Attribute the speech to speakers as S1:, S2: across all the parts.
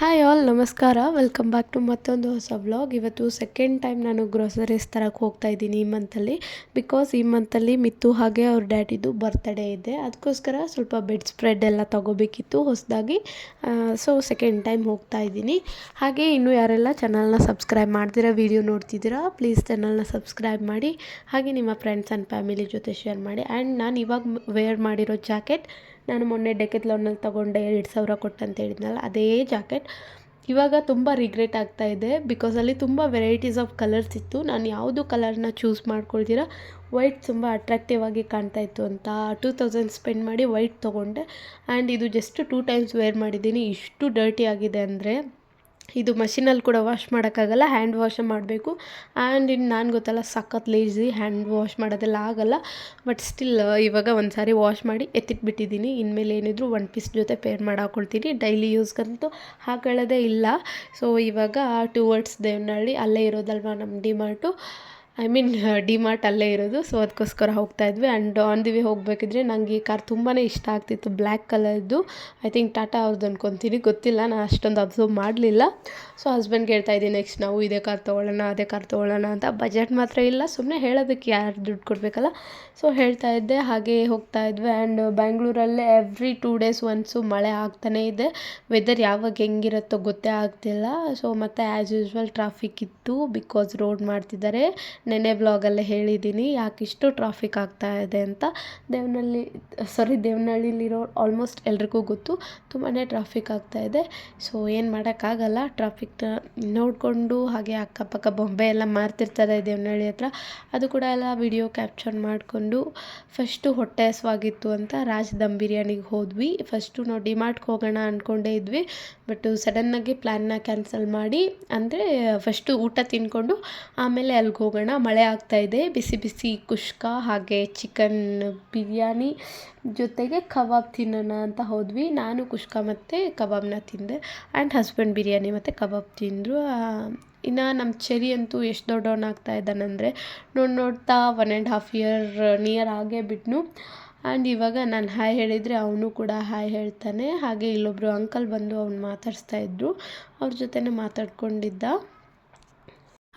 S1: Hi all ನಮಸ್ಕಾರ. Welcome back to ಮತ್ತೊಂದು ಹೊಸ ವ್ಲಾಗ್ ಇವತ್ತು ಸೆಕೆಂಡ್ ಟೈಮ್ ನಾನು ಗ್ರೋಸರೀಸ್ ತರಕ್ಕೆ ಹೋಗ್ತಾ ಇದ್ದೀನಿ ಈ ಮಂತಲ್ಲಿ ಬಿಕಾಸ್ ಈ ಮಂತಲ್ಲಿ ಮಿತ್ತು ಹಾಗೆ ಅವ್ರ ಡ್ಯಾಡಿದು ಬರ್ತ್ಡೇ ಇದೆ. ಅದಕ್ಕೋಸ್ಕರ ಸ್ವಲ್ಪ ಬೆಡ್ ಸ್ಪ್ರೆಡ್ ಎಲ್ಲ ತೊಗೋಬೇಕಿತ್ತು ಹೊಸದಾಗಿ. ಸೊ ಸೆಕೆಂಡ್ ಟೈಮ್ ಹೋಗ್ತಾ ಇದ್ದೀನಿ. ಹಾಗೆ ಇನ್ನೂ ಯಾರೆಲ್ಲ ಚಾನಲ್ನ ಸಬ್ಸ್ಕ್ರೈಬ್ ಮಾಡ್ತೀರಾ ವೀಡಿಯೋ ನೋಡ್ತಿದ್ದೀರಾ ಪ್ಲೀಸ್ ಚಾನಲ್ನ ಸಬ್ಸ್ಕ್ರೈಬ್ ಮಾಡಿ. ಹಾಗೆ ನಿಮ್ಮ ಫ್ರೆಂಡ್ಸ್ ಆ್ಯಂಡ್ ಫ್ಯಾಮಿಲಿ ಜೊತೆ ಶೇರ್ ಮಾಡಿ. ಆ್ಯಂಡ್ ನಾನು ಇವಾಗ ವೇರ್ ಮಾಡಿರೋ ಜಾಕೆಟ್ ನಾನು ಮೊನ್ನೆ ಡೆಕೆತ್ಲಾನಲ್ಲಿ ತೊಗೊಂಡೆ ಎರಡು ಸಾವಿರ ಕೊಟ್ಟಂತ ಹೇಳಿದ್ನಲ್ಲ, ಅದೇ ಜಾಕೆಟ್. ಇವಾಗ ತುಂಬ ರಿಗ್ರೆಟ್ ಆಗ್ತಾ ಇದೆ. ಬಿಕಾಸ್ ಅಲ್ಲಿ ತುಂಬ ವೆರೈಟೀಸ್ ಆಫ್ ಕಲರ್ಸ್ ಇತ್ತು. ನಾನು ಯಾವುದು ಕಲರ್ನ ಚೂಸ್ ಮಾಡ್ಕೊಳ್ತೀರಾ? ವೈಟ್ ತುಂಬ ಅಟ್ರಾಕ್ಟಿವ್ ಆಗಿ ಕಾಣ್ತಾ ಇತ್ತು ಅಂತ ಟೂ ತೌಸಂಡ್ ಸ್ಪೆಂಡ್ ಮಾಡಿ ವೈಟ್ ತೊಗೊಂಡೆ. ಆ್ಯಂಡ್ ಇದು ಜಸ್ಟ್ ಟೂ ಟೈಮ್ಸ್ ವೇರ್ ಮಾಡಿದ್ದೀನಿ. ಇಷ್ಟು ಡರ್ಟಿ ಆಗಿದೆ ಅಂದರೆ ಇದು ಮಷಿನಲ್ಲಿ ಕೂಡ ವಾಶ್ ಮಾಡೋಕ್ಕಾಗಲ್ಲ, ಹ್ಯಾಂಡ್ ವಾಶೇ ಮಾಡಬೇಕು. ಆ್ಯಂಡ್ ಇನ್ನು ನಾನು ಗೊತ್ತಲ್ಲ, ಸಖತ್ ಲೇಜಿ ಹ್ಯಾಂಡ್ ವಾಶ್ ಮಾಡೋದೆಲ್ಲ ಆಗಲ್ಲ. ಬಟ್ ಸ್ಟಿಲ್ ಇವಾಗ ಒಂದು ಸಾರಿ ವಾಶ್ ಮಾಡಿ ಎತ್ತಿಟ್ಬಿಟ್ಟಿದ್ದೀನಿ. ಇನ್ಮೇಲೆ ಏನಿದ್ರು ಒನ್ ಪೀಸ್ ಜೊತೆ ಪೇರ್ ಮಾಡಿ ಡೈಲಿ ಯೂಸ್ಗಂತೂ ಹಾಕೊಳ್ಳೋದೇ ಇಲ್ಲ. ಸೊ ಇವಾಗ ಟುವರ್ಡ್ಸ್ ದೇವನಹಳ್ಳಿ, ಅಲ್ಲೇ ಇರೋದಲ್ವ ನಮ್ಮ ಡಿಮಾರ್ಟು ಐ ಮೀನ್ ಡಿಮಾರ್ಟ್ ಅಲ್ಲೇ ಇರೋದು ಸೊ ಅದಕ್ಕೋಸ್ಕರ ಹೋಗ್ತಾ ಇದ್ವಿ. ಆ್ಯಂಡ್ ಆನ್ ದಿ ವೇ ಹೋಗಬೇಕಿದ್ರೆ ನನಗೆ ಈ ಕಾರ್ ತುಂಬಾ ಇಷ್ಟ ಆಗ್ತಿತ್ತು ಬ್ಲ್ಯಾಕ್ ಕಲರ್ದು ಐ ಥಿಂಕ್ ಟಾಟಾ ಅವ್ರದ್ದು ಅನ್ಕೊತೀನಿ, ಗೊತ್ತಿಲ್ಲ ನಾನು ಅಷ್ಟೊಂದು ಅಬ್ಸರ್ವ್ ಮಾಡಲಿಲ್ಲ. ಸೊ ಹಸ್ಬೆಂಡ್ಗೆ ಹೇಳ್ತಾ ಇದ್ದೀನಿ ನೆಕ್ಸ್ಟ್ ನಾವು ಇದೇ ಕಾರ್ ತೊಗೊಳ್ಳೋಣ, ಅದೇ ಕಾರ್ ತೊಗೊಳ್ಳೋಣ ಅಂತ. ಬಜೆಟ್ ಮಾತ್ರ ಇಲ್ಲ ಸುಮ್ಮನೆ ಹೇಳೋದಕ್ಕೆ ಯಾರು ದುಡ್ಡು ಕೊಡಬೇಕಲ್ಲ. ಸೊ ಹೇಳ್ತಾ ಇದ್ದೆ, ಹಾಗೆ ಹೋಗ್ತಾ ಇದ್ವಿ. ಆ್ಯಂಡ್ ಬ್ಯಾಂಗ್ಳೂರಲ್ಲೇ ಎವ್ರಿ ಟೂ ಡೇಸ್ ಒನ್ಸು ಮಳೆ ಆಗ್ತಾನೇ ಇದೆ. ವೆದರ್ ಯಾವಾಗ ಹೆಂಗಿರುತ್ತೋ ಗೊತ್ತೇ ಆಗ್ತಿಲ್ಲ. ಸೊ ಮತ್ತು ಆ್ಯಸ್ ಯೂಶ್ವಲ್ ಟ್ರಾಫಿಕ್ ಇತ್ತು ಬಿಕಾಸ್ ರೋಡ್ ಮಾಡ್ತಿದ್ದಾರೆ. ನೆನ್ನೆ ಬ್ಲಾಗಲ್ಲೇ ಹೇಳಿದ್ದೀನಿ, ಯಾಕೆ ಇಷ್ಟು ಟ್ರಾಫಿಕ್ ಆಗ್ತಾ ಇದೆ ಅಂತ. ದೇವನಹಳ್ಳಿ ಸಾರಿ ದೇವನಹಳ್ಳಿಲಿರೋ ಆಲ್ಮೋಸ್ಟ್ ಎಲ್ರಿಗೂ ಗೊತ್ತು ತುಂಬಾ ಟ್ರಾಫಿಕ್ ಆಗ್ತಾ ಇದೆ. ಸೊ ಏನು ಮಾಡೋಕ್ಕಾಗಲ್ಲ ಟ್ರಾಫಿಕ್ ನೋಡಿಕೊಂಡು ಹಾಗೆ ಅಕ್ಕಪಕ್ಕ ಬೊಂಬೆ ಎಲ್ಲ ಮಾರ್ತಿರ್ತಾರೆ ದೇವನಹಳ್ಳಿ ಹತ್ರ. ಅದು ಕೂಡ ಎಲ್ಲ ವಿಡಿಯೋ ಕ್ಯಾಪ್ಚರ್ ಮಾಡಿಕೊಂಡು ಫಸ್ಟು ಹೊಟ್ಟೆ ಹಸ್ವಾಗಿತ್ತು ಅಂತ ರಾಜ್ ದಮ್ ಬಿರಿಯಾನಿಗೆ ಹೋದ್ವಿ. ಫಸ್ಟು ನಾವು ಡಿಮಾರ್ಟ್ಗೆ ಹೋಗೋಣ ಅಂದ್ಕೊಂಡೇ ಇದ್ವಿ. ಬಟ್ ಸಡನ್ನಾಗಿ ಪ್ಲ್ಯಾನ್ನ ಕ್ಯಾನ್ಸಲ್ ಮಾಡಿ, ಅಂದರೆ ಫಸ್ಟು ಊಟ ತಿನ್ಕೊಂಡು ಆಮೇಲೆ ಅಲ್ಲಿಗೆ ಹೋಗೋಣ ಮಳೆ ಆಗ್ತಾ ಇದೆ. ಬಿಸಿ ಬಿಸಿ ಕುಷ್ಕ ಹಾಗೆ ಚಿಕನ್ ಬಿರಿಯಾನಿ ಜೊತೆಗೆ ಕಬಾಬ್ ತಿನ್ನೋಣ ಅಂತ ಹೋದ್ವಿ. ನಾನು ಕುಷ್ಕ ಮತ್ತು ಕಬಾಬ್ನ ತಿಂದೆ. ಆ್ಯಂಡ್ ಹಸ್ಬೆಂಡ್ ಬಿರಿಯಾನಿ ಮತ್ತು ಕಬಾಬ್ ತಿಂದರು. ಇನ್ನು ನಮ್ಮ ಚೆರಿ ಅಂತೂ ಎಷ್ಟು ದೊಡ್ಡವನಾಗ್ತಾ ಇದ್ದಾನಂದರೆ ನೋಡಿ ನೋಡ್ತಾ one and half year near ಆಗೇ ಬಿಟ್ನು. ಆ್ಯಂಡ್ ಇವಾಗ ನಾನು ಹಾಯ್ ಹೇಳಿದರೆ ಅವನು ಕೂಡ ಹಾಯ್ ಹೇಳ್ತಾನೆ. ಹಾಗೆ ಇಲ್ಲೊಬ್ಬರು ಅಂಕಲ್ ಬಂದು ಅವ್ನು ಮಾತಾಡಿಸ್ತಾ ಇದ್ದರು ಅವ್ರ ಜೊತೆನೇ ಮಾತಾಡ್ಕೊಂಡಿದ್ದ.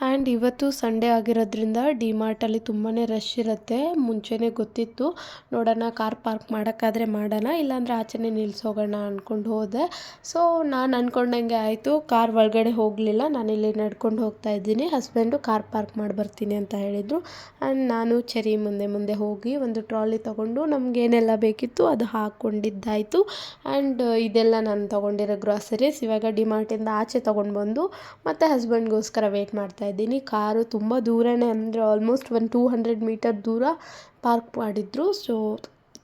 S1: ಆ್ಯಂಡ್ ಇವತ್ತು ಸಂಡೇ ಆಗಿರೋದ್ರಿಂದ ಡಿಮಾರ್ಟಲ್ಲಿ ತುಂಬಾ ರಶ್ ಇರುತ್ತೆ. ಮುಂಚೆನೇ ಗೊತ್ತಿತ್ತು. ನೋಡೋಣ ಕಾರ್ ಪಾರ್ಕ್ ಮಾಡೋಕ್ಕಾದರೆ ಮಾಡೋಣ, ಇಲ್ಲಾಂದರೆ ಆಚೆನೇ ನಿಲ್ಲಿಸೋಗೋಣ ಅಂದ್ಕೊಂಡು ಹೋದೆ. ಸೊ ನಾನು ಅಂದ್ಕೊಂಡಂಗೆ ಆಯಿತು. ಕಾರ್ ಒಳಗಡೆ ಹೋಗಲಿಲ್ಲ. ನಾನು ಇಲ್ಲಿ ನಡ್ಕೊಂಡು ಹೋಗ್ತಾ ಇದ್ದೀನಿ. ಹಸ್ಬೆಂಡು ಕಾರ್ ಪಾರ್ಕ್ ಮಾಡಿ ಬರ್ತೀನಿ ಅಂತ ಹೇಳಿದರು. ಆ್ಯಂಡ್ ನಾನು ಚರಿ ಮುಂದೆ ಮುಂದೆ ಹೋಗಿ ಒಂದು ಟ್ರಾಲಿ ತೊಗೊಂಡು ನಮಗೇನೆಲ್ಲ ಬೇಕಿತ್ತು ಅದು ಹಾಕ್ಕೊಂಡಿದ್ದಾಯಿತು. ಆ್ಯಂಡ್ ಇದೆಲ್ಲ ನಾನು ತೊಗೊಂಡಿರೋ ಗ್ರಾಸರೀಸ್ ಇವಾಗ ಡಿಮಾರ್ಟಿಂದ ಆಚೆ ತೊಗೊಂಡು ಬಂದು ಮತ್ತು ಹಸ್ಬೆಂಡ್ಗೋಸ್ಕರ ವೆಯ್ಟ್ ಮಾಡ್ತಾ ಇದ್ದೀನಿ. ಕಾರು ತುಂಬ ದೂರನೇ ಅಂದರೆ ಆಲ್ಮೋಸ್ಟ್ ಒಂದು ಟೂ ಹಂಡ್ರೆಡ್ ಮೀಟರ್ ದೂರ ಪಾರ್ಕ್ ಮಾಡಿದ್ರು. ಸೊ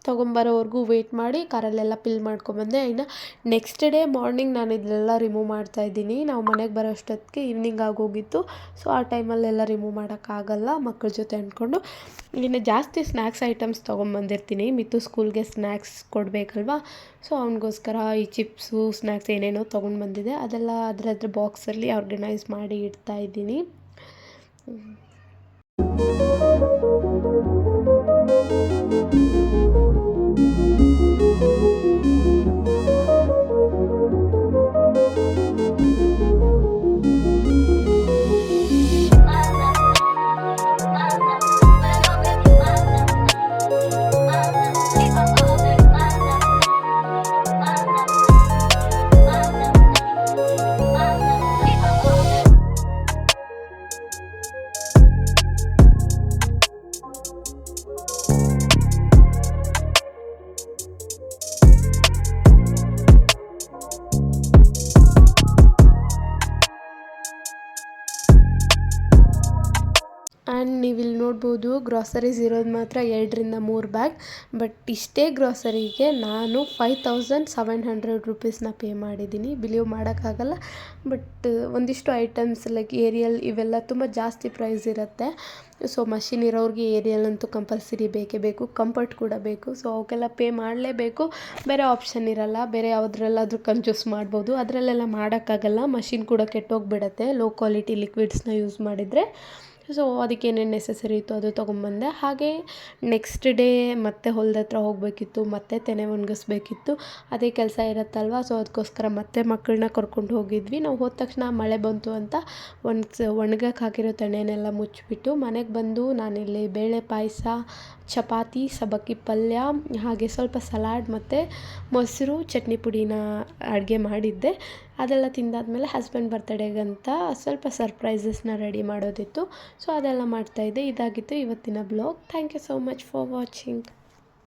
S1: ತೊಗೊಂಬರೋವರೆಗೂ ವೆಯ್ಟ್ ಮಾಡಿ ಕಾರಲ್ಲೆಲ್ಲ ಪಿಲ್ ಮಾಡ್ಕೊಂಬಂದೆ. ಇನ್ನು ನೆಕ್ಸ್ಟ್ ಡೇ ಮಾರ್ನಿಂಗ್ ನಾನು ಇದೆಲ್ಲ ರಿಮೂವ್ ಮಾಡ್ತಾ ಇದ್ದೀನಿ. ನಾವು ಮನೆಗೆ ಬರೋ ಅಷ್ಟೊತ್ತಿಗೆ ಈವ್ನಿಂಗ್ ಆಗೋಗಿತ್ತು ಸೊ ಆ ಟೈಮಲ್ಲೆಲ್ಲ ರಿಮೂವ್ ಮಾಡೋಕ್ಕಾಗಲ್ಲ ಮಕ್ಕಳ ಜೊತೆ ಅಂದ್ಕೊಂಡು ಇನ್ನು ಜಾಸ್ತಿ ಸ್ನ್ಯಾಕ್ಸ್ ಐಟಮ್ಸ್ ತೊಗೊಂಬಂದಿರ್ತೀನಿ. ಮಿತ್ತು ಸ್ಕೂಲ್ಗೆ ಸ್ನ್ಯಾಕ್ಸ್ ಕೊಡಬೇಕಲ್ವಾ? ಸೊ ಅವನಿಗೋಸ್ಕರ ಈ ಚಿಪ್ಸು ಸ್ನ್ಯಾಕ್ಸ್ ಏನೇನೋ ತೊಗೊಂಡು ಬಂದಿದೆ ಅದೆಲ್ಲ ಅದರ ಅದ್ರ ಬಾಕ್ಸಲ್ಲಿ ಆರ್ಗನೈಸ್ ಮಾಡಿ ಇಡ್ತಾ ಇದ್ದೀನಿ. ನೋಡ್ಬೋದು. ಗ್ರಾಸರೀಸ್ ಇರೋದು ಮಾತ್ರ ಎರಡರಿಂದ ಮೂರು ಬ್ಯಾಗ್. ಬಟ್ ಇಷ್ಟೇ ಗ್ರಾಸರಿಗೆ ನಾನು ಫೈವ್ ತೌಸಂಡ್ ಸೆವೆನ್ ಹಂಡ್ರೆಡ್ ರುಪೀಸ್ನ ಪೇ ಮಾಡಿದ್ದೀನಿ. ಬಿಲೀವ್ ಮಾಡೋಕ್ಕಾಗಲ್ಲ. ಬಟ್ ಒಂದಿಷ್ಟು ಐಟಮ್ಸ್ ಲೈಕ್ ಏರಿಯಲ್ ಇವೆಲ್ಲ ತುಂಬ ಜಾಸ್ತಿ ಪ್ರೈಸ್ ಇರುತ್ತೆ. ಸೊ ಮಷಿನ್ ಇರೋರಿಗೆ ಏರಿಯಲ್ ಅಂತೂ ಕಂಪಲ್ಸರಿ ಬೇಕೇ ಬೇಕು. ಕಂಫರ್ಟ್ ಕೂಡ ಬೇಕು. ಸೊ ಅವಕ್ಕೆಲ್ಲ ಪೇ ಮಾಡಲೇಬೇಕು. ಬೇರೆ ಆಪ್ಷನ್ ಇರಲ್ಲ. ಬೇರೆ ಯಾವುದ್ರಲ್ಲಾದರೂ ಕಂಜೂಸ್ ಮಾಡ್ಬೋದು. ಅದರಲ್ಲೆಲ್ಲ ಮಾಡೋಕ್ಕಾಗಲ್ಲ. ಮಷಿನ್ ಕೂಡ ಕೆಟ್ಟೋಗ್ಬಿಡತ್ತೆ. ಲೋ ಕ್ವಾಲಿಟಿ ಲಿಕ್ವಿಡ್ಸ್ನ ಯೂಸ್ ಮಾಡಿದರೆ. ಸೊ ಅದಕ್ಕೆ ಏನೇನು ನೆಸೆಸರಿ ಇತ್ತು ಅದು ತೊಗೊಂಬಂದೆ ಹಾಗೆ ನೆಕ್ಸ್ಟ್ ಡೇ ಮತ್ತೆ ಹೊಲ್ದ ಹತ್ರ ಹೋಗಬೇಕಿತ್ತು, ಮತ್ತೆ ತೆನೆ ಒಣಗಿಸ್ಬೇಕಿತ್ತು. ಅದೇ ಕೆಲಸ ಇರುತ್ತಲ್ವ? ಸೊ ಅದಕ್ಕೋಸ್ಕರ ಮತ್ತೆ ಮಕ್ಕಳನ್ನ ಕರ್ಕೊಂಡು ಹೋಗಿದ್ವಿ. ನಾವು ಹೋದ ತಕ್ಷಣ ಮಳೆ ಬಂತು ಅಂತ ಒಣಗ್ಸ್ ಒಣಗಕ್ಕೆ ಹಾಕಿರೋ ತೆನೆನೆಲ್ಲ ಮುಚ್ಚಿಬಿಟ್ಟು ಮನೆಗೆ ಬಂದು ನಾನಿಲ್ಲಿ ಬೇಳೆ ಪಾಯಸ ಚಪಾತಿ, ಸಬ್ಬಕ್ಕಿ ಪಲ್ಯ, ಹಾಗೆ ಸ್ವಲ್ಪ ಸಲಾಡ್ ಮತ್ತು ಮೊಸರು, ಚಟ್ನಿ ಪುಡಿನ ಅಡುಗೆ ಮಾಡಿದ್ದೆ. ಅದೆಲ್ಲ ತಿಂದಾದ್ಮೇಲೆ ಹಸ್ಬೆಂಡ್ ಬರ್ತಡೇಗಂತ ಸ್ವಲ್ಪ ಸರ್ಪ್ರೈಸಸ್ನ ರೆಡಿ ಮಾಡೋದಿತ್ತು. ಸೊ ಅದೆಲ್ಲ ಮಾಡ್ತಾಯಿದ್ದೆ ಇದಾಗಿತ್ತು ಇವತ್ತಿನ blog thank you so much for watching